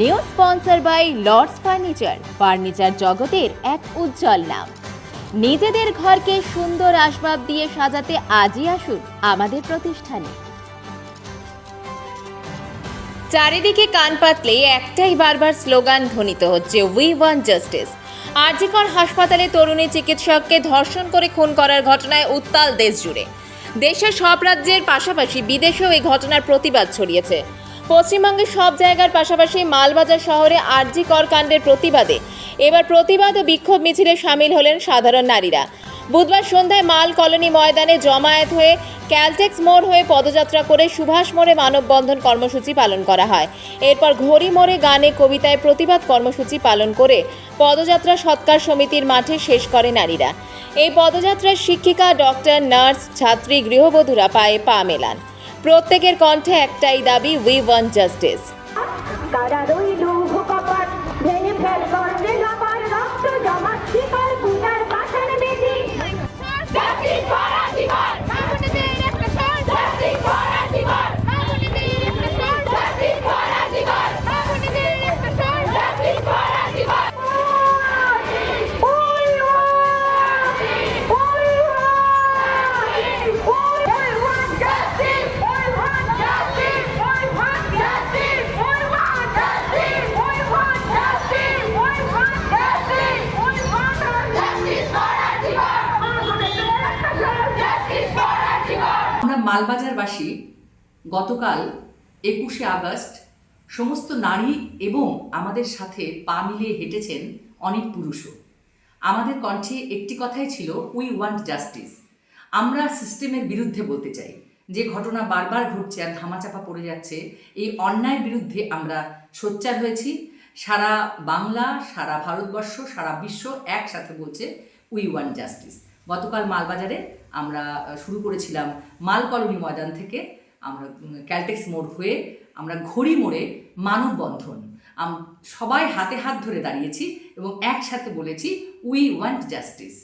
New sponsor by Lords furniture furniture জগতের এক উজ্জ্বল নাম। নিজেদের ঘরকে সুন্দর আসবাব দিয়ে সাজাতে আজই আসুন আমাদের প্রতিষ্ঠানে। চারিদিকে কান পাতলে একটাই বারবার স্লোগান ধ্বনিত হচ্ছে উই ওয়ান্ট জাস্টিস আরজিকর হাসপাতালে তরুণী চিকিৎসককে ধর্ষণ করে খুন করার ঘটনায় উত্তাল দেশ জুড়ে দেশের সব রাজ্যের পাশাপাশি বিদেশেও এই ঘটনার প্রতিবাদ ছড়িয়েছে। পশ্চিমবঙ্গের সব জায়গার পাশাপাশি মালবাজার শহরে আরজি কর কাণ্ডের প্রতিবাদে। এবার প্রতিবাদ ও বিক্ষোভ মিছিলে সামিল হলেন সাধারণ নারীরা। বুধবার সন্ধ্যায় মাল কলোনি ময়দানে জমায়েত হয়ে ক্যালটেক্স মোড় হয়ে পদযাত্রা করে সুভাষ মোড়ে মানববন্ধন কর্মসূচি পালন করা হয়। এরপর ঘড়ি মোড়ে গানে কবিতায় প্রতিবাদ কর্মসূচি পালন করে পদযাত্রা সৎকার সমিতির মাঠে শেষ করে নারীরা। এই পদযাত্রায় শিক্ষিকা, ডক্টর, নার্স, ছাত্রী, গৃহবধূরা পায়ে পা মেলান। প্রত্যেকের কণ্ঠে একটাই দাবি উই ওয়ান জাস্টিস রইল মালবাজারবাসী গতকাল একুশে আগস্ট সমস্ত নারী এবং আমাদের সাথে পা মিলিয়ে হেঁটেছেন অনেক পুরুষও। আমাদের কণ্ঠে একটি কথাই ছিল উই ওয়ান্ট জাস্টিস আমরা সিস্টেমের বিরুদ্ধে বলতে চাই। যে ঘটনা বারবার ঘটছে আর ধামাচাপা পড়ে যাচ্ছে, এই অন্যায়ের বিরুদ্ধে আমরা সোচ্চার হয়েছি। সারা বাংলা, সারা ভারতবর্ষ, সারা বিশ্ব একসাথে বলছে উই ওয়ান্ট জাস্টিস গতকাল মালবাজারে আমরা শুরু করেছিলাম মাল কলোনি ময়দান থেকে আমরা ক্যালটেক্স মোড় হয়ে আমরা ঘড়ি মোড়ে মানববন্ধন। সবাই হাতে হাত ধরে দাঁড়িয়েছি এবং একসাথে বলেছি উই ওয়ান্ট জাস্টিস